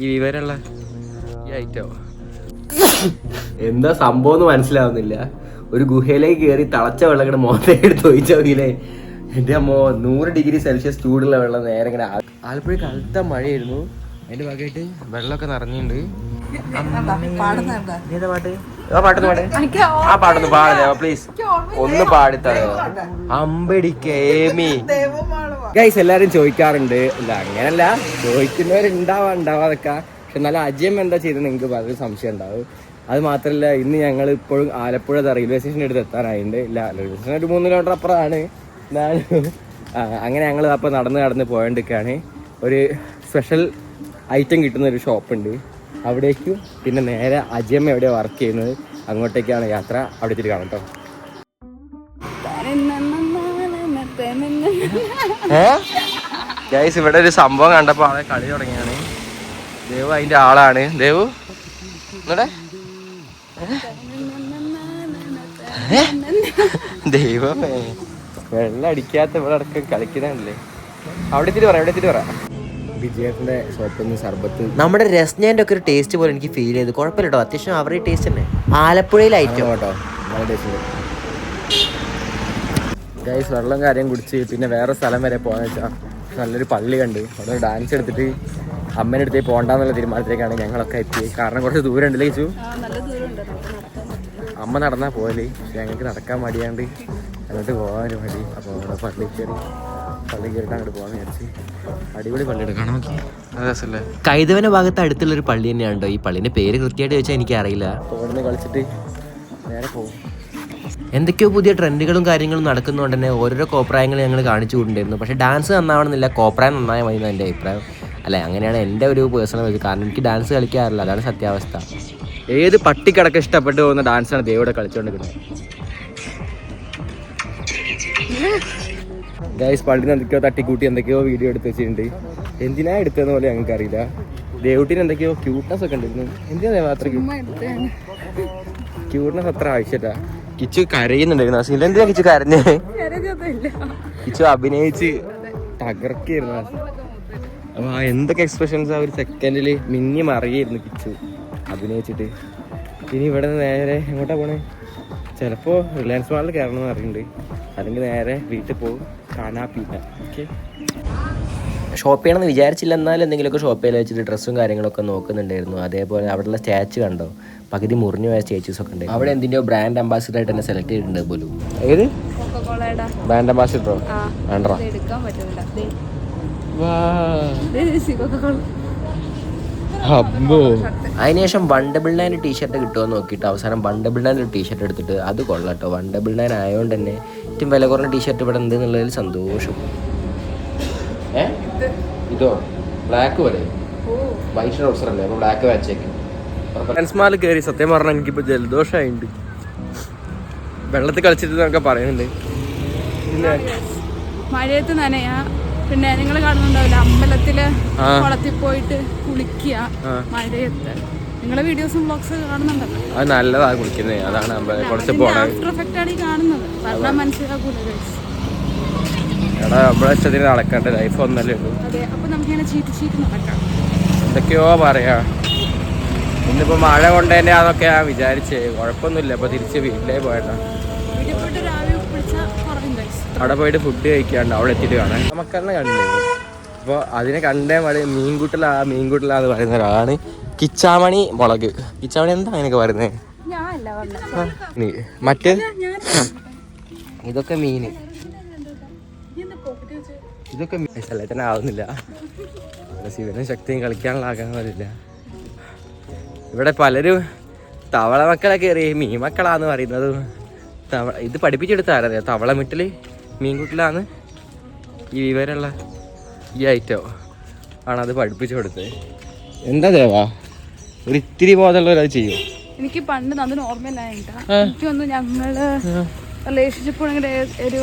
ഈ വിവരമുള്ള ഈ ഐറ്റോ എന്താ സംഭവം എന്ന് മനസ്സിലാവുന്നില്ല. ഒരു ഗുഹയിലേക്ക് കയറി തളച്ച വെള്ളം ഇങ്ങനെ ഒഴിച്ച പോയില്ലേ എന്റെ അമ്മോ നൂറ് ഡിഗ്രി സെൽഷ്യസ് ചൂടുള്ള വെള്ളം നേരെ ഇങ്ങനെ ആലപ്പുഴ കടുത്ത മഴയായിരുന്നു. അതിന്റെ ഭാഗമായിട്ട് വെള്ളമൊക്കെ നിറഞ്ഞിട്ടുണ്ട്. ഏതാ പാട്ട് ആ പാട്ടൊന്ന് പാട് ആ പാട്ടൊന്ന് പ്ലീസ് ഒന്ന് പാടിത്തരോ. അമ്പടിക്കേമി. ഗൈസ് എല്ലാരും ചോദിക്കാറുണ്ട്. ഇല്ല അങ്ങനല്ല ചോദിക്കുന്നവരുണ്ടാവാ ഉണ്ടാവാതൊക്കെ പക്ഷെ എന്നാലും അജയം എന്താ ചെയ്തത് നിങ്ങൾക്ക് വളരെ സംശയം ഉണ്ടാവും. അത് മാത്രമല്ല ഇന്ന് ഞങ്ങൾ ഇപ്പോഴും ആലപ്പുഴ റെയിൽവേ സ്റ്റേഷന്റെ അടുത്ത് എത്താനായിട്ടുണ്ട് ഇല്ല റെയിൽവേ സ്റ്റേഷൻ ഒരു മൂന്ന് കിലോമീറ്റർ അപ്പുറമാണ്. എന്നാലും അങ്ങനെ ഞങ്ങൾ അപ്പോൾ നടന്ന് നടന്ന് പോയണ്ടിരിക്കാണ്. ഒരു സ്പെഷ്യൽ ഐറ്റം കിട്ടുന്ന ഒരു ഷോപ്പുണ്ട് അവിടേക്കും പിന്നെ നേരെ അജയം എവിടെയാണ് വർക്ക് ചെയ്യുന്നത് അങ്ങോട്ടേക്കാണ് യാത്ര. അവിടെ എത്തിയിട്ട് കാണാം കേട്ടോ ഗൈസ് ഇവിടെ ഒരു സംഭവം കണ്ടപ്പോ ആളെ കളി തുടങ്ങിയാണ്. ദേവു അതിന്റെ ആളാണ്. ദേവു ഇവിടെ ദൈവമേ. വെള്ളം അടിക്കാത്ത ഇവിടെ അടക്കം കളിക്കുന്നുണ്ടല്ലേ അവിടെ ഇത്തിരി പറ അവിടെ എത്തിയിട്ട് പറ. വിജയത്തിന്റെ ഷോപ്പിൽ നിന്ന് സർബത്ത്. നമ്മുടെ രസ്നേന്റെ ഒക്കെ ഒരു ടേസ്റ്റ് പോലെ എനിക്ക് ഫീൽ ചെയ്തു. കുഴപ്പമില്ല കേട്ടോ അത്യാവശ്യം അവരുടെ ടേസ്റ്റ് തന്നെ ആലപ്പുഴയിലെ ഐറ്റം കേട്ടോ. നല്ല ടേസ്റ്റ് ഗൈസ് വെള്ളം കാര്യം കുടിച്ച് പിന്നെ വേറെ സ്ഥലം വരെ പോകാന്ന് വെച്ചാൽ നല്ലൊരു പള്ളി കണ്ട്. അവിടെ ഡാൻസ് എടുത്തിട്ട് അമ്മേന്റെ അടുത്തേക്ക് പോകണ്ടെന്നുള്ള തീരുമാനത്തിലേക്കാണ് ഞങ്ങളൊക്കെ എത്തിയത്. കാരണം കുറച്ച് ദൂരം ഉണ്ട് ചേച്ചു അമ്മ നടന്നാ പോകൽ പക്ഷെ ഞങ്ങൾക്ക് നടക്കാൻ മടിയാണ്ട് അങ്ങോട്ട് പോകാനും മടി. അപ്പോൾ അവിടെ പള്ളി കയറി പള്ളി കയറിയിട്ട് അങ്ങോട്ട് പോകാൻ വിചാരിച്ച് അടിപൊളി പള്ളി എടുക്കണം രസമല്ലേ കൈതവന ഭാഗത്ത് അടുത്തുള്ള ഒരു പള്ളി തന്നെയാണ് ഈ പള്ളിന്റെ പേര് കൃത്യമായിട്ട് ചോദിച്ചാൽ എനിക്കറിയില്ല. അപ്പോൾ കളിച്ചിട്ട് നേരെ പോകും എന്തൊക്കെയോ പുതിയ ട്രെൻഡുകളും കാര്യങ്ങളും നടക്കുന്നതുകൊണ്ട് തന്നെ ഓരോരോ കോപ്രായങ്ങൾ ഞങ്ങൾ കാണിച്ചു കൊണ്ടിരുന്നു പക്ഷേ ഡാൻസ് നന്നാവണമെന്നില്ല. കോപ്രായം നന്നായ മതി എന്നാണ് എന്റെ അഭിപ്രായം. അല്ല അങ്ങനെയാണ് എന്റെ ഒരു പേഴ്സണൽ ഇത് കാരണം. എനിക്ക് ഡാൻസ് കളിക്കാറില്ല. അതാണ് സത്യാവസ്ഥ. ഏത് പട്ടിക്കടക്കം ഇഷ്ടപ്പെട്ടു പോകുന്ന ഡാൻസാണ് ദേവിടെ കളിച്ചുകൊണ്ടിരിക്കുന്നത്. ഗൈസ് പള്ളിന് എന്തൊക്കെയോ തട്ടിക്കൂട്ടി എന്തൊക്കെയോ വീഡിയോ എടുത്ത് വെച്ചിട്ടുണ്ട്. എന്തിനാ എടുത്തതെന്ന് പോലെ ഞങ്ങൾക്ക് അറിയില്ല ദേവുട്ടിന് എന്തൊക്കെയോ ക്യൂട്ട്നെസ് ഒക്കെ ഉണ്ടായിരുന്നു എന്തിനാ അത്ര ക്യൂട്ട്നെസ് അത്ര ആവശ്യമില്ല. കിച്ചു കരയുന്നുണ്ടായിരുന്നു. അസീല എന്തിനാ കിച്ചു കരഞ്ഞേ? കിച്ചു അഭിനയിച്ച് തകർക്കായിരുന്നു അപ്പൊ ആ എന്തൊക്കെ എക്സ്പ്രഷൻസ് ആ ഒരു സെക്കൻഡിൽ മിന്നി മറിയായിരുന്നു കിച്ചു അഭിനയിച്ചിട്ട്. ഇനി ഇവിടെ നിന്ന് നേരെ എങ്ങോട്ടാ പോണേ? ചിലപ്പോ റിലയൻസ് മാളിൽ കയറണം എന്ന് അറിയുന്നുണ്ട് അല്ലെങ്കിൽ നേരെ വീട്ടിൽ പോകും. കാണാ പിന്നെ ഓക്കെ. ഷോപ്പ് ചെയ്യണമെന്ന് വിചാരിച്ചില്ല എന്നാലും എന്തെങ്കിലുമൊക്കെ ഷോപ്പിൽ വെച്ചിട്ട് ഡ്രസ്സും കാര്യങ്ങളൊക്കെ നോക്കുന്നുണ്ടായിരുന്നു. അതേപോലെ അവിടെയുള്ള സ്റ്റാച്ചു കണ്ടോ? പകുതി മുറിഞ്ഞു പോയ സ്റ്റാച്ചൂസ് ഒക്കെ ഉണ്ട് അവിടെ എന്തിന്റെയോ ബ്രാൻഡ് അംബാസിഡർ ആയിട്ട് തന്നെ സെലക്ട് ചെയ്തിട്ടുണ്ട് പോലും. ഏത്? ബ്രാൻഡ് അംബാസിഡറോ ആ. വേണ്ടോ അതിനുശേഷം വൺ ഡബിൾ നയൻ ടീഷർട്ട് കിട്ടുമോ നോക്കിയിട്ട് അവസാനം വൺ ഡബിൾ നയൻ ഒരു ടീഷർട്ട് എടുത്തിട്ട് അത് കൊള്ളാട്ടോ വൺ ഡബിൾ നയൻ ആയതുകൊണ്ട് തന്നെ ഏറ്റവും വില കുറഞ്ഞ ടീഷർട്ട് ഇവിടെ ഉണ്ട് എന്നുള്ളതിൽ സന്തോഷം. ഏ? ഇതോ ബ്ലാക്ക് പോലെ വൈറ്റ് ട്രൗസർ അല്ലേ? അപ്പൊ ബ്ലാക്ക് വാച്ചേക്ക് ഫ്രണ്ട്സ്മാൽ കയറി സത്യം പറഞ്ഞാൽ എനിക്കിപ്പോ ജലദോഷമായിട്ടുണ്ട് വെള്ളത്തിൽ കളിച്ചിട്ട് എന്നൊക്കെ പറയുന്നുണ്ട് പിന്നെ മഴയത്ത് നനയാ. പിന്നെ നിങ്ങൾ കാണുന്നുണ്ടാവില്ല അമ്പലത്തിൽ. കുളത്തിൽ പോയിട്ട് കുളിക്കുക. മഴയത്ത്. നിങ്ങളെ വീഡിയോസും ബ്ലോഗ്സ് കാണുന്നുണ്ടല്ലോ. അത് നല്ലതാ കുളിക്കുന്നത് അതാണ് കുറച്ച് അതിന്റെ പോണത്. ആഫ്റ്റർ എഫക്റ്റ് ആണ് ഈ കാണുന്നത്. പറഞ്ഞാൽ മനസ്സിലാക്കൂല. എടാ നമ്മളെ ഇഷ്ടത്തിന് നടക്കണ്ട. ലൈഫ് ഒന്നല്ലേ ഉള്ളൂ. അപ്പൊ എന്തൊക്കെയോ പറയാ. ഇന്നിപ്പോ മഴ കൊണ്ടേന്നെ അതൊക്കെ ഞാൻ വിചാരിച്ചേ. കുഴപ്പമൊന്നുമില്ല അപ്പൊ തിരിച്ച് വീട്ടിലേ guys. അവിടെ പോയിട്ട് ഫുഡ് കഴിക്കാണ്ട് അവിടെ എത്തിയിട്ട് കാണാൻ മക്കളെ കണ്ടില്ലേ അപ്പോൾ അതിനെ കണ്ടേ മഴ മീൻകൂട്ടല മീൻകൂട്ടല എന്ന് പറയുന്ന ഒരാളാണ് കിച്ചാമണി മുളക്. കിച്ചാമണി എന്താ അങ്ങനെയൊക്കെ പറയുന്നത് പറഞ്ഞത്. മറ്റേ? ഇതൊക്കെ മീന് ഇതൊക്കെ സ്ഥലത്തിന് ആവുന്നില്ല ശിവനും ശക്തിയും കളിക്കാനുള്ള ആഗ്രഹങ്ങളില്ല ഇവിടെ പലരും തവള മക്കളെ കയറി മീൻ മക്കളാന്ന് പറയുന്നത്. തവള ഇത് പഠിപ്പിച്ചെടുത്ത ആരറിയാം? തവള മിട്ടിൽ മീൻകുട്ടിലാന്ന് ഈ വിവരമുള്ള ഈ ഐറ്റോ ആണ് അത് പഠിപ്പിച്ചു കൊടുത്തത്. എന്താ ദേവാ? ഒരു ഇത്തിരി ബോധമുള്ളവരത് ചെയ്യും? എനിക്ക് പണ്ട് അത് ഓർമ്മയില്ലായിട്ടാ എനിക്ക് തോന്നുന്നു ഞങ്ങൾ റിലേഷൻഷിപ്പ് ഒരു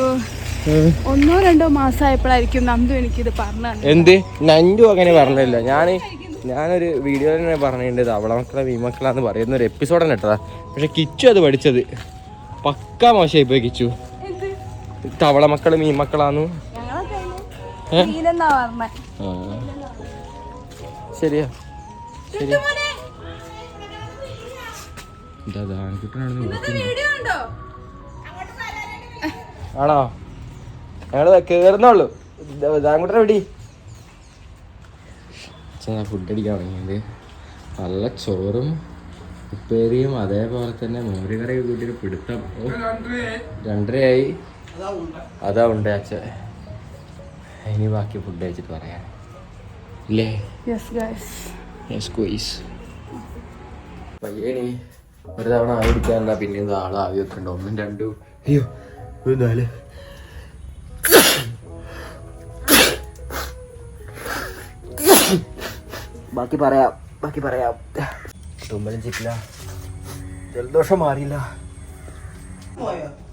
ഒന്നോ രണ്ടോ മാസമായപ്പോഴായിരിക്കും നന്ദു എനിക്കിത് പറഞ്ഞു തന്നത്. എന്ത്? നന്ദു അങ്ങനെ പറഞ്ഞില്ല. ഞാൻ ഞാനൊരു വീഡിയോ തന്നെ പറഞ്ഞിട്ടുണ്ട് തവള മക്കളെ മീമക്കളാന്ന് പറയുന്ന ഒരു എപ്പിസോഡ് തന്നെ ഇട്ടതാ. പക്ഷെ കിച്ചു അത് പഠിച്ചത്. പക്കാ മോശമായി പോയി കിച്ചു തവള മക്കൾ മീമക്കളാന്നു. ശരിയാ. ശരി ആണോ? ഞങ്ങൾ കേറുന്നുള്ളു ഇതാങ്കുട്ടനെ എവിടെ ഫുഡ് അടിക്കാൻ തുടങ്ങിയത്. നല്ല ചോറും ഉപ്പേരിയും അതേപോലെ തന്നെ മോരുകറി കൂട്ടിയിട്ട് പിടുത്തം. രണ്ടരയായി. അതാ ഉണ്ട്. അച്ഛ. ഇനി ബാക്കി ഫുഡ് കഴിച്ചിട്ട് പറയാം. ഇല്ലേ. പയ്യണി ഒരു തവണ ആയിരിക്കാൻ പിന്നെ ആളാവിയൊക്കെ ആൾ വെക്കണ്ട ഒന്നും രണ്ടും. അയ്യോ ഒരു നാല്. ബാക്കി പറയാം ബാക്കി പറയാം. തുമ്മലും ചിറ്റില്ല ജലദോഷം മാറിയില്ല.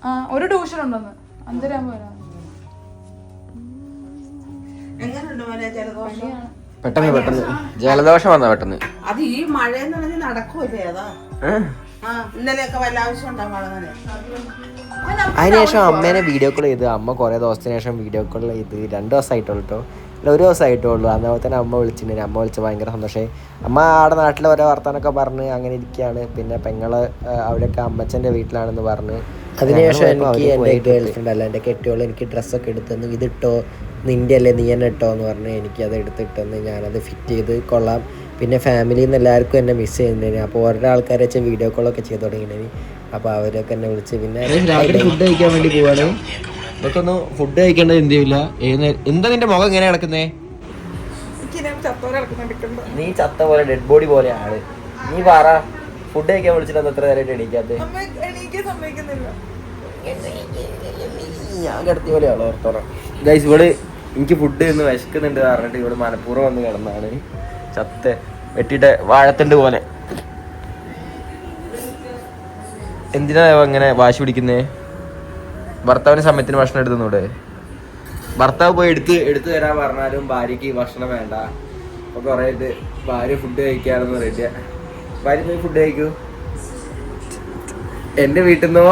ആ ഒരു ട്യൂഷൻ ഉണ്ടെന്ന്. അഞ്ചരാകുമ്പോ വരാം. ജലദോഷം? പെട്ടെന്ന് പെട്ടെന്ന്. ജലദോഷം വന്നാ പെട്ടെന്ന്. അത് ഈ മഴയെന്ന് പറഞ്ഞ് നടക്കൂലേ അതാ ആ ഇന്നലെയൊക്കെ വല്ല ആവശ്യം മഴ അതിനുശേഷം അമ്മേനെ വീഡിയോ കോൾ ചെയ്ത് അമ്മ കുറേ ദിവസത്തിന് ശേഷം വീഡിയോ കോൾ ചെയ്ത് രണ്ട് ദിവസമായിട്ടുള്ളൂ കേട്ടോ അല്ല ഒരു ദിവസമായിട്ടുള്ളൂ. അന്നേരം തന്നെ അമ്മ വിളിച്ചിട്ടുണ്ട്. അമ്മ വിളിച്ച് ഭയങ്കര സന്തോഷമായി. അമ്മ ആടെ നാട്ടിൽ ഓരോ വർത്താനൊക്കെ പറഞ്ഞ് അങ്ങനെ ഇരിക്കുകയാണ്. പിന്നെ പെങ്ങൾ അവിടെയൊക്കെ അമ്മച്ചന്റെ വീട്ടിലാണെന്ന് പറഞ്ഞ് അതിനുശേഷം എനിക്ക് എന്റെ ഗേൾ ഫ്രണ്ട് അല്ല എന്റെ കെട്ടിയോൾ എനിക്ക് ഡ്രസ്സൊക്കെ എടുത്തെന്ന് ഇതിട്ടോ? നിന്റെ അല്ലേ നീ എന്നെ ഇട്ടോ എന്ന് പറഞ്ഞ് എനിക്കത് അത് എടുത്തിട്ടെന്ന് ഞാനത് ഫിറ്റ് ചെയ്ത് കൊള്ളാം. പിന്നെ ഫാമിലിയിൽ നിന്ന് എല്ലാവർക്കും എന്നെ മിസ് ചെയ്യുന്നുണ്ടായിരുന്നു അപ്പോൾ ഓരോ ആൾക്കാരെ വെച്ച് വീഡിയോ കോളൊക്കെ ചെയ്ത് തുടങ്ങിയിട്ടുണ്ടായിരുന്നു അപ്പോൾ അവരൊക്കെ എന്നെ വിളിച്ച് പിന്നെ ഫുഡ് കഴിക്കാൻ വേണ്ടി പോവാണ്. ഇതൊക്കെ ഒന്ന് ഫുഡ് കഴിക്കേണ്ടത് എന്ത് ചെയ്യില്ല എന്താ നിന്റെ മുഖം ഇങ്ങനെ കിടക്കുന്നേ? നീ ചത്ത പോലെ ഡെഡ് ബോഡി പോലെ ആൾ. നീ പറ ഫുഡ് കഴിക്കാൻ വിളിച്ചിട്ട് എത്ര നേരമായിട്ട് എണീക്കാത്ത? ഞാൻ കിടത്തിയ പോലെയാണോ ഓർത്തോ ഗൈസ് ഇവിടെ എനിക്ക് ഫുഡ് എന്ന് വിശക്കുന്നുണ്ട് പറഞ്ഞിട്ട് ഇവിടെ മനഃപൂർവം വന്ന് കിടന്നാണ്. ചത്ത വെട്ടിയിട്ട് വാഴത്തണ്ട് പോലെ. എന്തിനാ അങ്ങനെ വാശി പിടിക്കുന്നേ? ഭർത്താവിന് സമയത്തിന് ഭക്ഷണം എടുത്തുന്നൂടെ? ഭർത്താവ് പോയി എടുത്ത് എടുത്തു തരാൻ പറഞ്ഞാലും ഭാര്യക്ക് ഭക്ഷണം വേണ്ട. അപ്പൊ കൊറേ ഇത് ഭാര്യ ഫുഡ് കഴിക്കാറെന്ന് പറയട്ടെ ഭാര്യ പോയി ഫുഡ് കഴിക്കൂ. എന്റെ വീട്ടിൽ നിന്നോ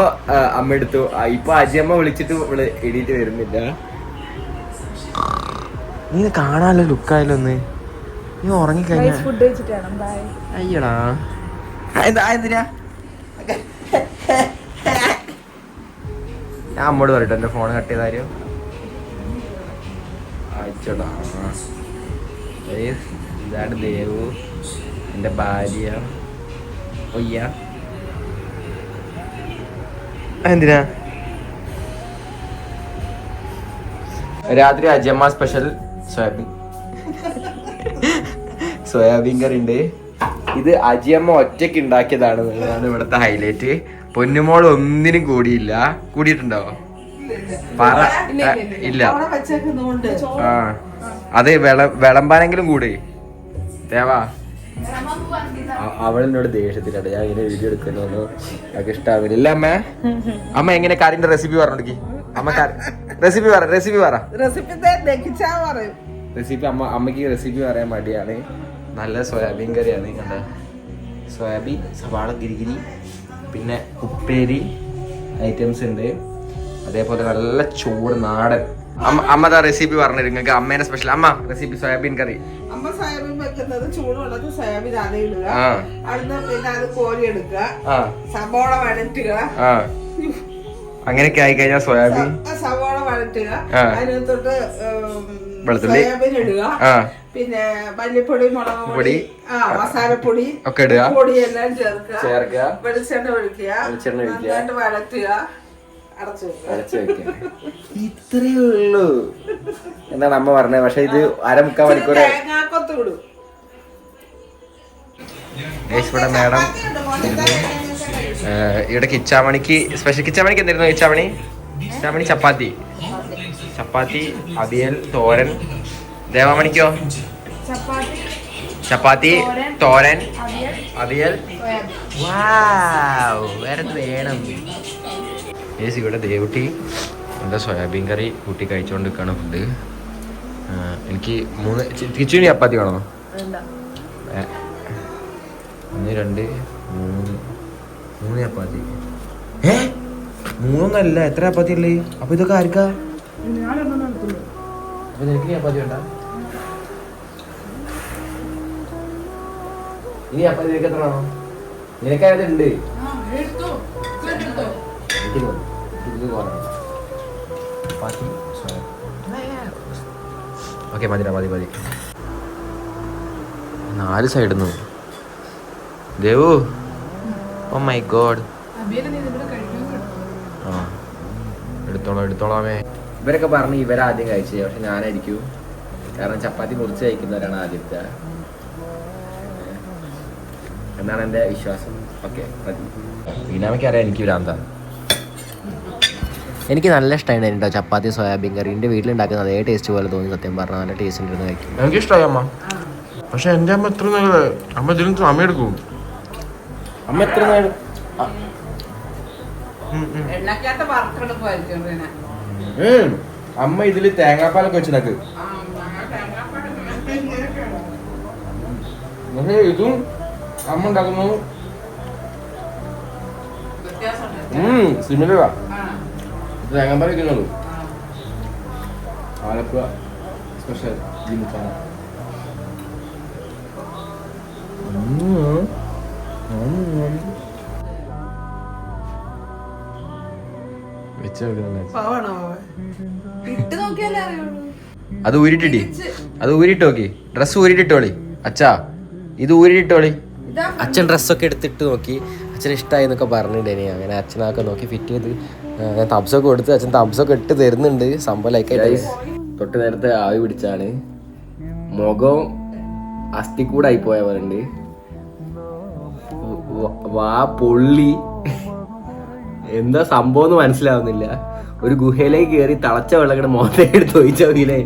അമ്മ എടുത്തു. ഇപ്പൊ അജിയമ്മ വിളിച്ചിട്ട് ഇവൾ എണീറ്റ് വരുന്നില്ല. നീ കാണാലോ ലുക്കായാലോ ഒന്ന്. നീ ഉറങ്ങിക്കഴിഞ്ഞ. അയ്യടാ. എന്താ എന്തിനാ? ഞാൻ അമ്മോട് പറയട്ടെ എന്റെ ഫോൺ കട്ട് ചെയ്ത കാര്യം. അയച്ചോടാ. ഇതാണ് ദേവു എന്റെ ഭാര്യ ഒയ്യ എന്തിനാ രാത്രി അജമ്മ സ്പെഷ്യൽ സോയാബീൻ. സോയാബീൻ കറി ഉണ്ട്. ഇത് അജിയമ്മ ഒറ്റയ്ക്ക് ഉണ്ടാക്കിയതാണ് എന്നുള്ളതാണ് ഇവിടുത്തെ ഹൈലൈറ്റ് പൊന്നുമോൾ ഒന്നിനും കൂടിയില്ല. കൂടിയിട്ടുണ്ടോ? പറ. ഇല്ല ആ. അത് വിള വിളമ്പാനെങ്കിലും കൂടി. ദേവാ. അവളിനോട് അവളെന്നോട് ദേഷ്യത്തിലാണ് ഞാൻ ഇങ്ങനെ വീഡിയോ എടുക്കുന്നു. ഇഷ്ടാവില്ല. ഇല്ല അമ്മ. അമ്മ എങ്ങനെ കാരിന്റെ റെസിപ്പി പറഞ്ഞോടുക്കി. അമ്മ റെസിപ്പി പറ റെസിപ്പി പറ. റെസിപ്പി അമ്മ അമ്മയ്ക്ക് റെസിപ്പി പറയാൻ മടിയാണ്. നല്ല സോയാബീൻ കറിയാണ്. കണ്ട? സോയാബീൻ സവാള ഗിരിഗിരി പിന്നെ ഉപ്പേരി ഐറ്റംസ് ഉണ്ട്. അതേപോലെ നല്ല ചൂട് നാടൻ. അമ്മ അമ്മ റെസിപ്പി പറഞ്ഞു നിങ്ങൾക്ക് അമ്മേനെ സ്പെഷ്യൽ അമ്മ റെസിപ്പി സോയാബീൻ കറി. അമ്മ സോയാബീൻ വെക്കുന്നത് ചൂടുവെള്ളത്തിൽ സോയാബീൻ ആദ്യം ഇടുക. അവിടുന്ന് പിന്നെ അത് കോരി എടുക്കുക. സവോള സബോള വഴറ്റുക അങ്ങനെയൊക്കെ ആയി കഴിഞ്ഞാൽ സോയാബീൻ സവോള വഴറ്റുക. അതിനകത്തോട്ട് വെളുത്തുള്ളി. ആ. പിന്നെ മല്ലിപ്പൊടി മുളക് പൊടി. മസാലപ്പൊടി ഒക്കെ ഇടുക. പൊടിയെല്ലാം ചേർക്കുക. ചേർക്കുക. വെളിച്ചെണ്ണ ഒഴിക്കുക. വെളിച്ചെണ്ണ ഒഴിക്കുക. നന്നായിട്ട് വഴറ്റുക. ഇത്രേ ഉള്ളൂ. എന്നാണ് അമ്മ പറഞ്ഞത്? പക്ഷെ ഇത് അരമുക്കാൽ മണിക്കൂർ ഇവിടെ മാഡം ഇവിടെ കിച്ചാമണിക്ക് സ്പെഷ്യൽ കിച്ചാമണിക്ക് എന്തായിരുന്നു കിച്ചാമണി? കിച്ചാമണി ചപ്പാത്തി. ചപ്പാത്തി അവിയൽ തോരൻ. ദേവാമണിക്കോ? ചപ്പാത്തി തോരൻ എന്ത് വേണം? ഏ ഇവിടെ ദേവുട്ടി എന്താ സോയാബീൻ കറി കൂട്ടി കഴിച്ചുകൊണ്ട് നിൽക്കുകയാണ് ഫുഡ് എനിക്ക് മൂന്ന് കിച്ചുവിന് ചപ്പാത്തി വേണോ? ഒന്ന് രണ്ട് മൂന്ന് മൂന്ന് ചപ്പാത്തി. ഏ മൂന്നൊന്നല്ല എത്ര ചപ്പാത്തി ഉള്ളേ? അപ്പൊ ഇതൊക്കെ ആർക്കാ? അപ്പൊ നിനക്ക് ചപ്പാത്തി വേണ്ട. നിനക്ക് എത്ര വേണം? ഉണ്ട്. ഓക്കെ മതി മതി നാല് സൈഡിൽ നിന്ന് ദേവു. ഓ മൈ ഗോഡ് ആ. എടുത്തോളാം എടുത്തോളാമേ ഇവരൊക്കെ പറഞ്ഞ് ഇവരാദ്യം കഴിച്ചത് പക്ഷെ ഞാനായിരിക്കും. കാരണം ചപ്പാത്തി മുറിച്ച് കഴിക്കുന്നവരാണ് ആദ്യത്തെ. എന്നാണ് എന്റെ വിശ്വാസം. ഓക്കെ ഈനാമയ്ക്ക് അറിയാം എനിക്ക് ഭ്രാന്താണ് എനിക്ക് നല്ല ഇഷ്ടമാണ് കേട്ടോ ചപ്പാത്തി സോയാബീൻ കറി. എന്റെ വീട്ടിലുണ്ടാക്കുന്ന അതേ ടേസ്റ്റ് പോലെ തോന്നി സത്യം പറഞ്ഞാൽ നല്ല ടേസ്റ്റ് ഉണ്ടായിരുന്നു കഴിക്കും എനിക്ക് ഇഷ്ടമായി അമ്മ. പക്ഷെ എന്റെ അമ്മ എത്ര നല്ല അമ്മ ഇതിലും സമയം എടുക്കും. അമ്മ എത്ര നേരം അമ്മ ഇതിൽ തേങ്ങാപ്പാലൊക്കെ വെച്ചിട്ടാക്ക് ആ, ഞങ്ങൾ തേങ്ങാപ്പാൽ ഇങ്ങനെയൊക്കെയാണ്. പക്ഷേ ഇതും അമ്മ ഉണ്ടാക്കുന്നു വ്യത്യാസമുണ്ട് സിമിലറാ ആ തേങ്ങാപ്പാൽ വെക്കുന്നുള്ളൂ ആ ആലപ്പുഴ സ്പെഷ്യൽ ജിമ്മിച്ചാണ് അത് ഊരിട്ടിട്ടി അത് ഊരിട്ട് നോക്കി. ഡ്രസ് ഊരിട്ടിട്ടോളി അച്ഛാ ഇത് ഊരിട്ടിട്ടോളി അച്ഛൻ ഡ്രസ്സൊക്കെ എടുത്തിട്ട് നോക്കി. അച്ഛൻ ഇഷ്ടമായി എന്നൊക്കെ പറഞ്ഞിട്ടുണ്ടേനി അങ്ങനെ അച്ഛനൊക്കെ നോക്കി ഫിറ്റ് ചെയ്ത് ഞാൻ തംസൊക്കെ കൊടുത്ത് അച്ഛൻ തംസൊക്കെ ഇട്ട് തരുന്നുണ്ട്. സംഭവം ലൈക്കായിട്ട് തൊട്ട് നേരത്തെ ആവി പിടിച്ചാണ്. മുഖം അസ്ഥിക്കൂടായി പോയ പോലുണ്ട് വാ പൊള്ളി. എന്താ സംഭവം എന്ന് മനസ്സിലാവുന്നില്ല. ഒരു ഗുഹയിലേക്ക് കയറി തളച്ച വെള്ളം ഇങ്ങനെ മോത്തെ എടുത്ത് ഒഴിച്ച നോക്കിയില്ലേ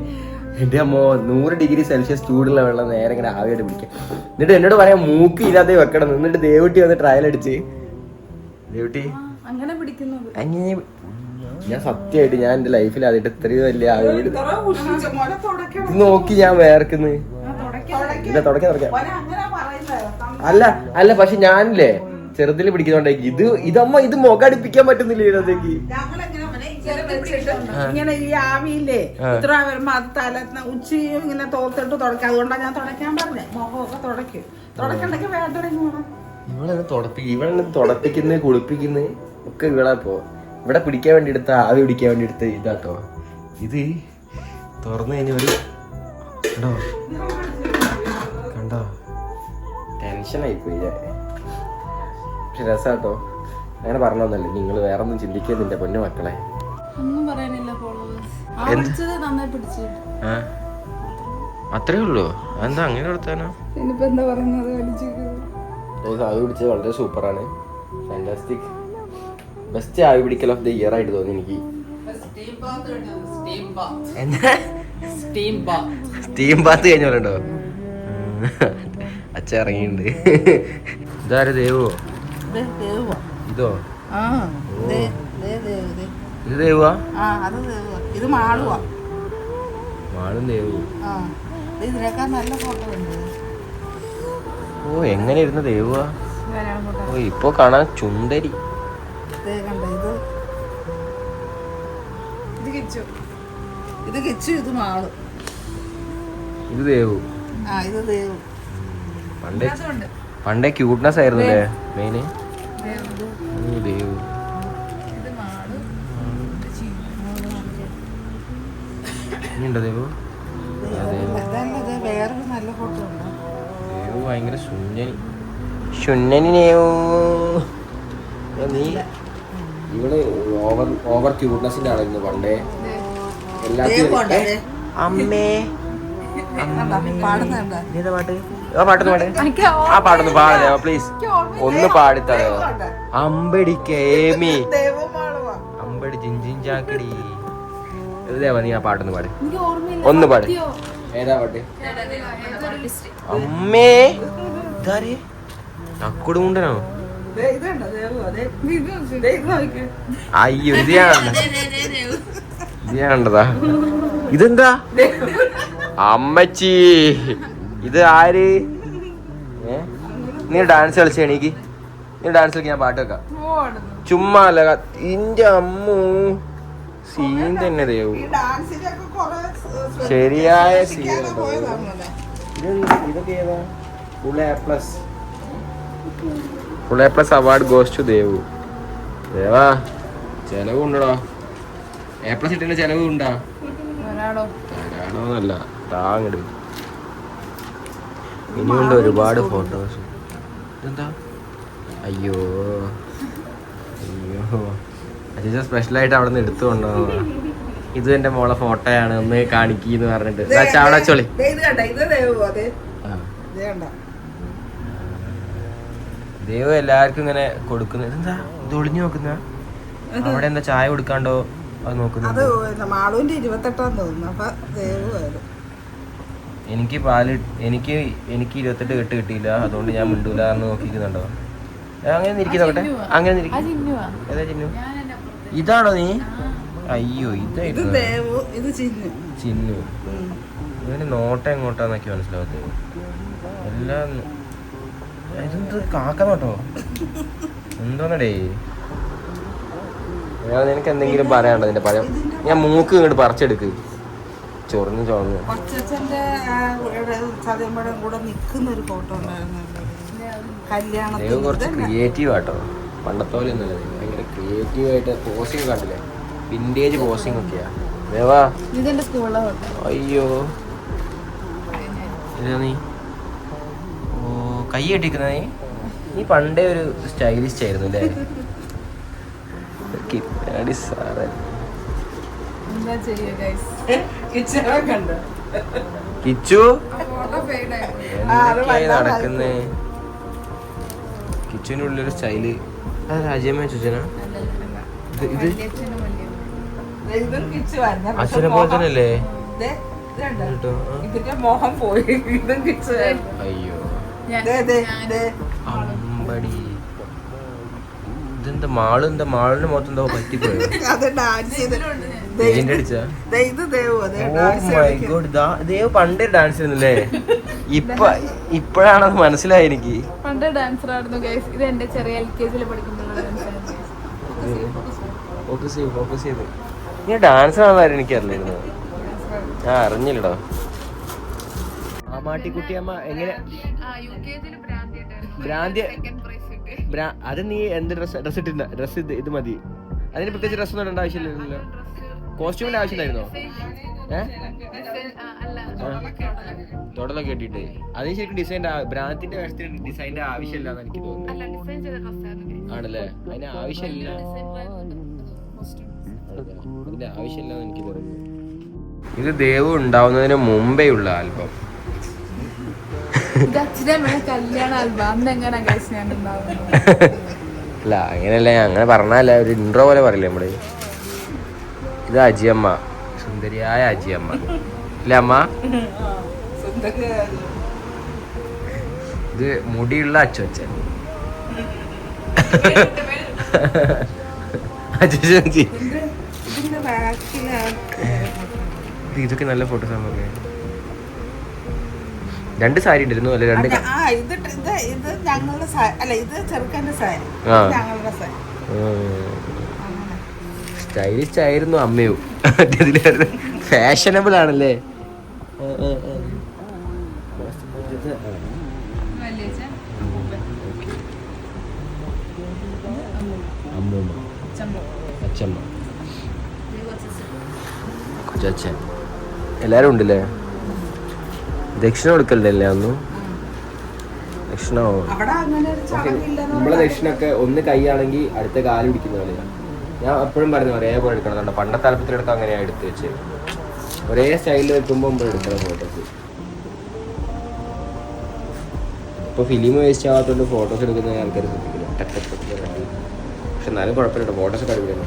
എന്റെ അമ്മോ നൂറ് ഡിഗ്രി സെൽഷ്യസ് ചൂടുള്ള വെള്ളം നേരെ ഇങ്ങനെ ആവിയായിട്ട് പിടിക്കാം. എന്നിട്ട് എന്നോട് പറയാം മൂക്ക് ഇല്ലാതെ വെക്കണം. എന്നിട്ട് ദേവുട്ടി വന്ന് ട്രയൽ അടിച്ച്. ദേവുട്ടി? അങ്ങനെ പിടിക്കുന്നു. അങ്ങനെ ഞാൻ സത്യമായിട്ട് ഞാൻ എന്റെ ലൈഫിൽ അതിട്ട് ഇത്രയും വലിയ ആവി പിടി- ഇത്ര മോനെ തുടയ്ക്കണം. നോക്കി ഞാൻ വേർക്കുന്നു. ഇല്ല തുടക്കാൻ തുടക്കാം അല്ല അല്ല പക്ഷെ ഞാനില്ലേ ചെറുതിൽ പിടിക്കുന്നോണ്ടേക്ക് ഇത് ഇതമ്മ ഇത് മുഖം അടുപ്പിക്കാൻ പറ്റുന്നില്ല ഇതിനകത്തേക്ക്? മോനെ ഇങ്ങനെ ഈ ആവിയില്ലേ ഇത്ര വരുമ്പോ അത് തല ഉച്ചി ഇങ്ങനെ തോർത്തിട്ട് തുടക്കാം അതുകൊണ്ടാണ് ഞാൻ തുടക്കാൻ പറഞ്ഞേ. മുഖമൊക്കെ തുടക്കും തുടക്കണ്ടെങ്കിൽ വേണ്ടി ഇവളെ തുടപ്പി ഇവളെ തുടപ്പിക്കുന്നത് കുളിപ്പിക്കുന്നത് ഒക്കെ ഇവളെ പോ ഇവിടെ പിടിക്കാൻ വേണ്ടി എടുത്ത ആവി പിടിക്കാൻ വേണ്ടി എടുത്ത ഇതാട്ടോ. ഇത് തുറന്നു കഴിഞ്ഞ ഒരു കണ്ടോ? കണ്ടോ? ടെൻഷനായി പോയി. പക്ഷെ രസാട്ടോ. അങ്ങനെ പറഞ്ഞൊന്നല്ലേ നിങ്ങൾ വേറെ ഒന്നും ചിന്തിക്കുന്നില്ല പൊന്നു മക്കളെ. ഒന്നും പറയാനില്ല അത്രേ ഉള്ളൂ? എന്താ അങ്ങനെ ആവി പിടിച്ചത് വളരെ സൂപ്പറാണ്. ഫാന്റാസ്റ്റിക് ബെസ്റ്റ് ആവി പിടിക്കൽ ഓഫ് ദ ഇയർ ആയിട്ട് തോന്നി എനിക്ക്. സ്റ്റീം ബാത്ത് കഴിഞ്ഞ? പോലെ ഉണ്ടോ? അച്ഛ ഇറങ്ങിയിട്ടുണ്ട്. ഇതാര് ദേവോ? ഇതോ. ഇത് ദേവുവാ. ഇത് മാളുവാ. മാളും ദേവു ഇതിനേക്കാൾ നല്ല ഫോട്ടോ ഉണ്ട് ഓ എങ്ങനെ ഇരുന്ന് ദേവുവാ ഓ ഇപ്പൊ കാണാൻ ചുണ്ടരി. ഇത്? കിച്ചു. ഇത് കിച്ചു ഇത് മാളു. ഇത് ദേവു ആ ഇത് ദേവു. പണ്ടേ പണ്ടേ ക്യൂട്ട്നെസ് ആയിരുന്നു അല്ലേ മെയിന്? ഓ ദേവു. ഇനിയുണ്ടോ ദേവു? ഇതല്ല ഇത് വേറൊരു നല്ല ഫോട്ടോ ഉണ്ട്. ദേവു ഭയങ്കര ശുഞ്ഞനി ദേവു. എടാ നീ ഇവൾ ഓവർ ഓവർ ക്യൂട്ട്നെസിന്റെ ആളായിരുന്നു പണ്ടേ. എല്ലാത്തിനും. അമ്മേ? പാടുന്നുണ്ട് പാട്ട്? ആ പാട്ടൊന്ന് പാടേ. ആ പാട്ടൊന്ന് പാടേ പ്ലീസ് ഒന്ന് മാളുവാ അമ്പടി ജിഞ്ചിൻ ചാക്കടി. ദേവ നീ ആ പാട്ടൊന്ന് പാട്. ഒന്ന് പാട്? ഏതാ പാട്ട്? അമ്മേ ഇതാരേ? തക്കുടുമുണ്ടനോ അയ്യോ ഇത് ഞാൻ കണ്ട ഇത് ഞാൻ കണ്ടതാ. ഇതെന്താ? അമ്മച്ചി. ഇത് ആര്? നീ ഡാൻസ് കളിച്ച എണീക്ക്. നീ ഡാൻസ് കളിക്കാൻ പാട്ട് വെക്കാം. ചുമ്മാ അല്ല ഇന്റെ അമ്മു. സീൻ തന്നെ ദേവു. ശരിയായ സീൻ ഇതൊക്കെ ഏതാ? Full A plus full A plus award goes to Devu. ദേവാ ചെലവ് ഉണ്ടോ എ പ്ലസ് ഇട്ടിന്റെ ചെലവ് ഉണ്ടാ വരാടോ തരാണോന്നല്ല താങ്ങട് ഇനിയുണ്ട് ഒരുപാട് ഫോട്ടോസ് എന്താ അയ്യോ. അയ്യോ. അജീജ സ്പെഷ്യലായിട്ട് അവിടെ നിന്ന് എടുത്തു കൊണ്ടുപോകുക ഇത് എന്റെ മോളെ ഫോട്ടോയാണ്. ഒന്ന് കാണിക്കീന്ന് പറഞ്ഞിട്ട്. അവിടെ ചൊളി ചോളി ദേ ഇത് കണ്ട. ഇത് ദേവു എല്ലാവർക്കും ഇങ്ങനെ കൊടുക്കുന്നു. എന്താ ഇത് ഒളിഞ്ഞു നോക്കുന്ന? അവിടെ എന്താ ചായ കൊടുക്കാണ്ടോ? അത് മാളുവിന്റെ ഇരുപത്തെട്ടാം തോന്നുന്നു. അപ്പൊ ദേവു ആയിരുന്നു എനിക്ക് പാൽ എനിക്ക് എനിക്ക് ഇരുപത്തെട്ട് കെട്ട് കിട്ടിയില്ല. അതുകൊണ്ട് ഞാൻ മിണ്ടൂല എന്ന് നോക്കിക്കുന്നുണ്ടോ അങ്ങനെ ഇരിക്കുന്നോട്ടെ അങ്ങനെ. ഏതാ ചിന്നു? ഇതാണോ നീ? അയ്യോ ഇതായിരുന്നു ചിന്നു. ചിന്നു. ഇവന് നോട്ടം എങ്ങോട്ടാന്നൊക്കെ മനസ്സിലാവത്തത് എല്ലാം ഇതെന്ത് കാക്ക നോട്ടോ? എന്തോന്നടേ? ഞാൻ നിനക്ക് എന്തെങ്കിലും പറയാനുണ്ടോ നിന്റെ പഴം? ഞാൻ മൂക്ക് ഇങ്ങോട്ട് പറിച്ചെടുക്ക്. ചൊറിഞ്ഞ് ചൊറഞ്ഞ്. ഇവിടെ സത്യമ്പഴം കൂടെ നിൽക്കുന്ന ഒരു ഫോട്ടോ ഉണ്ടായിരുന്നു ദൈവം കുറച്ച് കല്യാണത്തിന് ക്രിയേറ്റീവ് ആട്ടോ. പണ്ടത്തെ പോലെ ഒന്നുമല്ല ഭയങ്കര ക്രിയേറ്റീവ് ആയിട്ട് പോസിങ് കണ്ടില്ലേ? വിന്റേജ് പോസിങ് ഒക്കെയാ. ദേവാ അയ്യോ. ഇതാ നീ? ഓ കൈ കെട്ടിക്കുന്ന നീ? നീ പണ്ടേ ഒരു സ്റ്റൈലിസ്റ്റ് ആയിരുന്നു അല്ലേ? കിട്ടാടി സാറേ. എന്താ ചെയ്യുക കിച്ചു എന്തൊക്കെയായി നടക്കുന്നേ? കിച്ചുവിന്റെ ഉള്ളിലൊരു സ്റ്റൈൽ. അത് രാജ്യമ്മ ചോദിച്ചാ ഇത് അച്ഛനെ പോലെ തന്നെ അല്ലേ ഇതിന്റെ മോഹം പോയി. ഇതും കിച്ചു അയ്യോ. അമ്പടി. ഇതെന്താ മാൾ? എന്താ മാളിന്റെ മുഖത്ത് എന്തോ പറ്റിപ്പോയോ? അത് ഡാൻസ് ദേ പെയിന്റ് അടിച്ചാ ദേ ഇത് ഓ മൈ ഗോഡ് ദേവ് പണ്ടേ ഡാൻസ് ചെയ്യുന്നില്ലേ? ഇപ്പൊ ഇപ്പോഴാണത് മനസ്സിലായി എനിക്ക്. പണ്ട് ഡാൻസർ ആയിരുന്നു ഗൈസ് ഇത് എന്റെ ചെറിയ എൽ കെ ജിയിൽ പഠിക്കുമ്പോഴുള്ള ഡാൻസ് ആയിരുന്നു. ഫോക്കസ് ചെയ്ത്. ഫോക്കസ് ചെയ്ത് നീ ഡാൻസ് ആണെന്നാരും എനിക്കറിയില്ലായിരുന്നു ഞാൻ അറിഞ്ഞില്ലടോ. ആമാട്ടിക്കുട്ടിയമ്മ എങ്ങനെ ഭ്രാന്തി ഭ്രാ- അത് നീ എന്ത് ഡ്രസ് ഡ്രസ് ഇട്ടില്ല ഡ്രസ് ഇത് ഇത് മതി. അതിന് പ്രത്യേകിച്ച് ഡ്രസ്സൊന്നും ഇടേണ്ട ആവശ്യമില്ലല്ലോ. കോസ്റ്റ്യൂമിന്റെ ആവശ്യം ഉണ്ടായിരുന്നോ തൊടലൊക്കെ കെട്ടിട്ട് അതിന് ശരിക്കും ഡിസൈന്റെ ബ്രാൻഡിന്റെ കാര്യത്തിൽ ഡിസൈന്റെ ആവശ്യമില്ല എന്ന് എനിക്ക് തോന്നുന്നു. ആണല്ലേ? അതിന് ആവശ്യമില്ല? അതിന്റെ ആവശ്യമില്ല എന്ന് എനിക്ക് തോന്നുന്നു. ഇത് ദേവ് ഉണ്ടാവുന്നതിന് മുമ്പേ ഉള്ള ആൽബം. അല്ല അങ്ങനെയല്ല അങ്ങനെ പറഞ്ഞല്ല ഒരു ഇൻട്രോ പോലെ പറയില്ലേ നമ്മൾ? ഇത് അജിയമ്മ. സുന്ദരിയായ അജിയമ്മ. അല്ലേ അമ്മ? ഇത് മുടിയുള്ള അച്ചോച്ചൻ. അച്ചോച്ചൻ ചി- ഇതിന്റെ ബാക്കിലാണ് ഇത് ഇതൊക്കെ നല്ല ഫോട്ടോസ് ആണ് രണ്ട് സാരി ഉണ്ടായിരുന്നു അല്ലെ? രണ്ട് ഇത് ഞങ്ങളുടെ സാരി അല്ല ഇത് ചെറുക്കന്റെ സാരി. ഞങ്ങളുടെ സാരി. സ്റ്റൈലിസ്റ്റ് ആയിരുന്നു അമ്മയും. ഫാഷനബിൾ ആണല്ലേ. അമ്മൂമ്മ അച്ഛമ്മ കൊച്ചച്ഛൻ. എല്ലാരും ഉണ്ടല്ലേ? ദക്ഷിണ കൊടുക്കലല്ലേ ഒന്നും ദക്ഷിണ നമ്മളെ ദക്ഷിണൊക്കെ ഒന്ന് കൈയാണെങ്കിൽ അടുത്ത കാലം പിടിക്കുന്ന പോലെയാ. ഞാൻ എപ്പോഴും പറഞ്ഞു ഒരേപോലെ എടുക്കണം. പണ്ട പണ്ടത്തെ എടുക്കാൻ അങ്ങനെയാണ് എടുത്ത് വെച്ച് ഒരേ സ്റ്റൈലിൽ വെക്കുമ്പോൾ നമ്മൾ എടുക്കണം ഫോട്ടോസ് ഇപ്പൊ ഫിലിം വേസ്റ്റ് ആവാത്തോണ്ട് ഫോട്ടോസ് എടുക്കുന്ന ആൾക്കാർ ശ്രദ്ധിക്കില്ല. പക്ഷെ എന്നാലും കുഴപ്പമില്ല. ഫോട്ടോസ് ഒക്കെ അടിപൊളിയാണ്.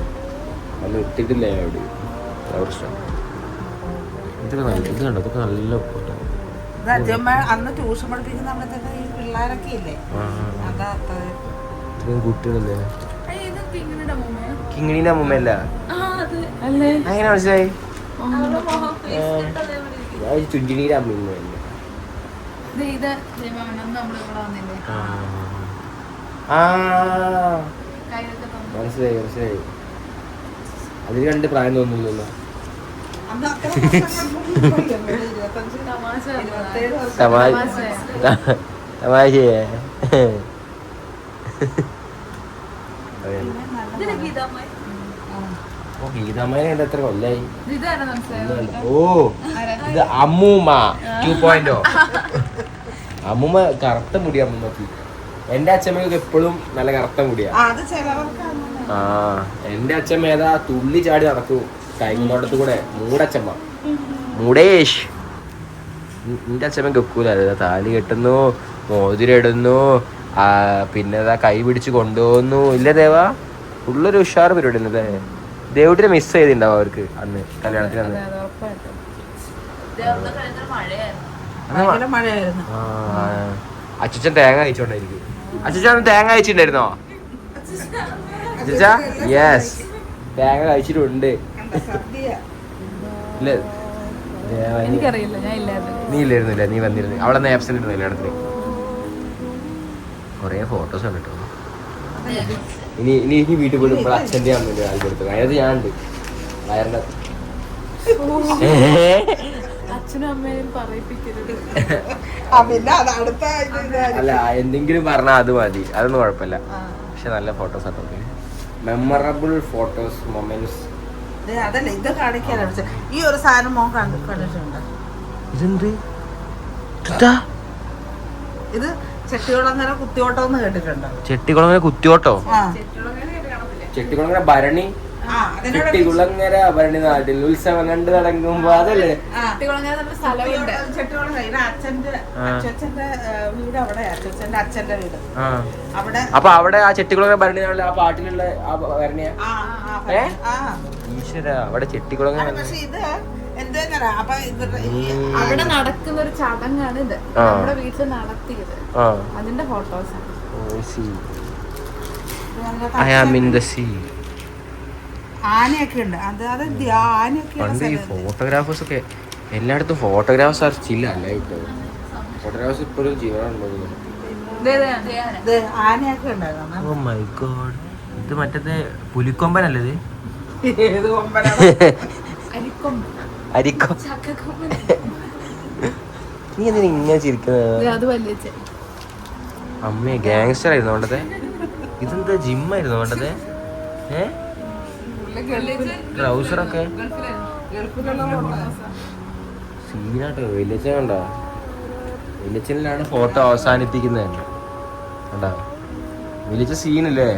അന്ന് ഇട്ടിട്ടില്ല ഞാൻ എവിടെ അവിടെ ഇഷ്ടം ഇതൊക്കെ നല്ല ഇത് കണ്ടോ? ഇതൊക്കെ നല്ല ഫോട്ടോ ഇത് അച്ഛമ്മ അന്ന് ട്യൂഷൻ പഠിപ്പിക്കുന്ന പിള്ളേരൊക്കെ ഇല്ലേ? അതാ കുട്ടികളല്ലേ? കിങ്ങിണീന്റെ അമ്മൂമ്മയല്ല? അങ്ങനെ മനസ്സിലായി? ചുഞ്ചിനീടെ അമ്മൂമ്മയല്ല. മനസ്സിലായി മനസ്സിലായി. അതിന് കണ്ട് പ്രായം തോന്നുന്നില്ലല്ലോ. തമാശയേ. ഓ എത്ര കൊല്ലായി? ഓ. ഇത് അമ്മൂമ്മ ടു പോയിന്റോ അമ്മൂമ്മ കറുത്ത മുടി അമ്മൂമ്മക്ക്. എന്റെ അച്ഛമ്മക്ക് എപ്പോഴും നല്ല കറുത്ത മുടിയാ. ആ, എന്റെ അച്ഛമ്മ ഏതാ തുള്ളി ചാടി നടക്കൂ കൈങ്ങോട്ടത്തു കൂടെ. മൂടച്ചമ്മ മൂടേഷ്. എന്റെ അച്ഛമ്മ കെക്കൂല താലി കെട്ടുന്നു മോതിരിടുന്നു ആ പിന്നെ കൈ പിടിച്ച് കൊണ്ടുപോകുന്നു. ഇല്ല ദേവാ? ഉള്ളൊരു ഉഷാർ പരിപാടി അല്ലേ ദേവുട്ടിനെ മിസ് ചെയ്തിണ്ടാവും അവർക്ക് അന്ന് കല്യാണത്തിന് അന്ന്. അച്ഛൻ തേങ്ങ അയച്ചോണ്ടായിരിക്കും അച്ഛൻ അന്ന് തേങ്ങ അയച്ചിട്ടുണ്ടായിരുന്നോ യെസ് തേങ്ങ കഴിച്ചിട്ടുണ്ട്. കണ്ട സദ്യ ഇല്ല. നീ- എനിക്കറിയില്ല ഞാൻ ഇല്ലായിരുന്നു. നീ ഇല്ലായിരുന്നില്ല നീ വന്നിരുന്നു. അവളെ നിന്ന് ആബ്സെന്റ് ഇരുന്നു കല്യാണത്തിന്. കൊറേ ഫോട്ടോസ് കണ്ടിട്ടോ ഇനി ഇനി ഇനി വീട്ടിൽ പോയിട്ട് ഇപ്പോൾ അച്ഛന്റെ അമ്മേന്റെ ആൾ കൊടുത്തു അതിനകത്ത് ഞാൻ ഉണ്ട് വയറിന്റെ അച്ഛനും അമ്മയും പറയിപ്പിക്കരുത്. അല്ല എന്തെങ്കിലും പറഞ്ഞാൽ അത് മതി. അതൊന്നും കുഴപ്പമില്ല. പക്ഷെ നല്ല ഫോട്ടോസ് ആട്ടോ. മെമ്മറബിൾ ഫോട്ടോസ് മൊമെന്റ്സ് ദേ, അതല്ല ഇത് കാണിക്കാനാണ് ഈ ഒരു സാധനം മോൻ കണ്ടു കണ്ടിട്ടുണ്ട്. ഇതെന്ത്? ഇത് ചെട്ടികുളങ്ങര കുത്തിയോട്ടം എന്ന് കേട്ടിട്ടുണ്ടോ? ചെട്ടിക്കുളങ്ങര കുത്തിയോട്ടോ? ആ. ചെട്ടിക്കുളങ്ങര ഭരണി. ചെട്ടികുളങ്ങര ഭരണി നാട്ടിൽ ഉത്സവം കണ്ടു നടങ്ങുമ്പോ അതല്ലേ? ആ കുട്ടികളങ്ങനെ നമ്മുടെ സ്ഥലമുണ്ട്. ചെട്ടികുളങ്ങര അച്ഛന്റെ അച്ഛന്റെ വീട് അവിടെ അച്ഛന്റെ അച്ഛന്റെ വീട്. ആ. അവിടെ അപ്പൊ അവിടെ ആ ചെട്ടികുളങ്ങര ഭരണി നാട്ടിൽ ആ പാട്ടിലുള്ള ആ ഭരണിയാ? ആ ആ ആ. ഈശ്വര അവിടെ ചെട്ടിക്കുളങ്ങര അവിടെ നടക്കുന്ന ഒരു ചടങ്ങാണ് ഇത്. നമ്മുടെ വീട്ടിൽ നടത്തിയത്. അതിന്റെ ഫോട്ടോസ് ആണ്. ഓ സി ഇതിനകത്ത് I am in the sea ആനയൊക്കെ ഉണ്ട്. അത് അത് ആനയൊക്കെ പണ്ട് ഈ ഫോട്ടോഗ്രാഫേഴ്സ് ഒക്കെ എല്ലായിടത്തും ഫോട്ടോഗ്രാഫേഴ്സ് ആർ അല്ല ഇപ്പോൾ ഫോട്ടോഗ്രാഫേഴ്സ് ഇപ്പോഴും ജീവനുണ്ടോ ഇത് മറ്റേത് ഉണ്ടായിരുന്നു. ഓ മൈ ഗോഡ് ഇത് മറ്റേ പുലിക്കൊമ്പനല്ലേ ഇത്? ഏത് കൊമ്പനാണ് അരിക്കൊമ്പ് അരിക്കോ? നീ എന്തിനാ ഇങ്ങനെ ചിരിക്കുന്നത് ദേ, അത് വലിയ അമ്മേ ഗാങ്സ്റ്റർ ആയിരുന്നു വേണ്ടത് ഇതെന്താ ജിമ്മായിരുന്നു വേണ്ടത് ഏ? ട്രൗസറൊക്കെ സീനാട്ടോ വലിയച്ഛൻ കണ്ടോ? വലിയച്ഛനിലാണ് ഫോട്ടോ അവസാനിപ്പിക്കുന്നത്. വലിച്ച കണ്ടോ? വലിയ സീനല്ലേ?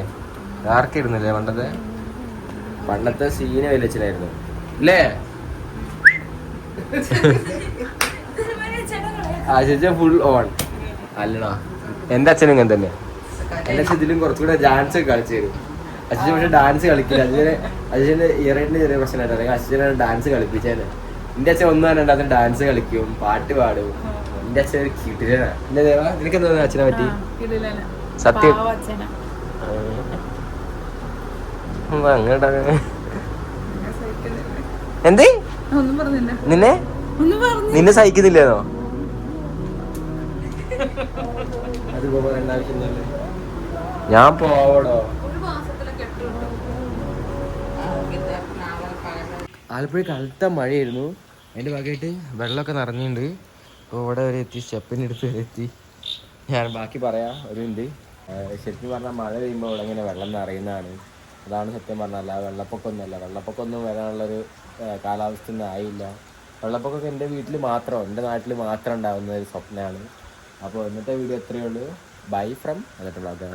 ആർക്കായിരുന്നല്ലേ പണ്ടത്തെ? പണ്ടത്തെ സീന് വലിയച്ഛനായിരുന്നു. അല്ലേ? അച്ഛൻ ഫുൾ ഓൺ അല്ലടാ. എന്റെ അച്ഛനും ഇങ്ങനെ തന്നെ. എന്റെ അച്ഛൻ ഇതിലും കുറച്ചുകൂടെ ഡാൻസ് ഒക്കെ കളിച്ചു തരും. അച്ഛൻ പക്ഷെ ഡാൻസ് കളിക്കില്ല. അച്ഛന് അച്ഛന്റെ ഇയറിന്റെ ചെറിയ പ്രശ്നമായിട്ട് അല്ലെങ്കിൽ അച്ഛനാണ് ഡാൻസ് കളിപ്പിച്ചത് എന്റെ അച്ഛൻ ഒന്നും തന്നെ അതിന് ഡാൻസ് കളിക്കും പാട്ട് പാടും. എന്റെ അച്ഛൻ ഒരു എന്റെ ദേവ നിനക്ക് എന്താ അച്ഛനെ പറ്റി? സത്യം. അച്ഛനാ. അങ്ങനെ എന്തേ? നിന്നെ? ഒന്നും പറഞ്ഞു നിന്നെ സഹിക്കുന്നില്ലേന്നോ? ഞാൻ പോവടോ. ആലപ്പുഴ കടുത്ത മഴയായിരുന്നു. അതിന്റെ ഭാഗമായിട്ട് വെള്ളമൊക്കെ നിറഞ്ഞിട്ടുണ്ട്. അപ്പോൾ ഇവിടെ വരെ എത്തി സ്റ്റെപ്പിന്റെ അടുത്ത് വരെ എത്തി. ഞാൻ ബാക്കി പറയാം ഒരു ഉണ്ട് ശരിക്കും പറഞ്ഞാൽ മഴ പെയ്യുമ്പോൾ ഇവിടെ ഇങ്ങനെ വെള്ളം നിറയുന്നതാണ്. അതാണ് സത്യം പറഞ്ഞാൽ അല്ല വെള്ളപ്പൊക്കമൊന്നുമല്ല. വെള്ളപ്പൊക്കമൊന്നും വരാനുള്ളൊരു കാലാവസ്ഥ ഒന്നും ആയില്ല. വെള്ളപ്പൊക്കമൊക്കെ എന്റെ വീട്ടിൽ മാത്രം എന്റെ നാട്ടിൽ മാത്രം ഉണ്ടാകുന്ന ഒരു സ്വപ്നമാണ്. അപ്പോൾ ഇന്നത്തെ വീഡിയോ എത്രയേ ഉള്ളൂ. ബൈ ഫ്രം എന്നിട്ട് ബ്ലോഗർ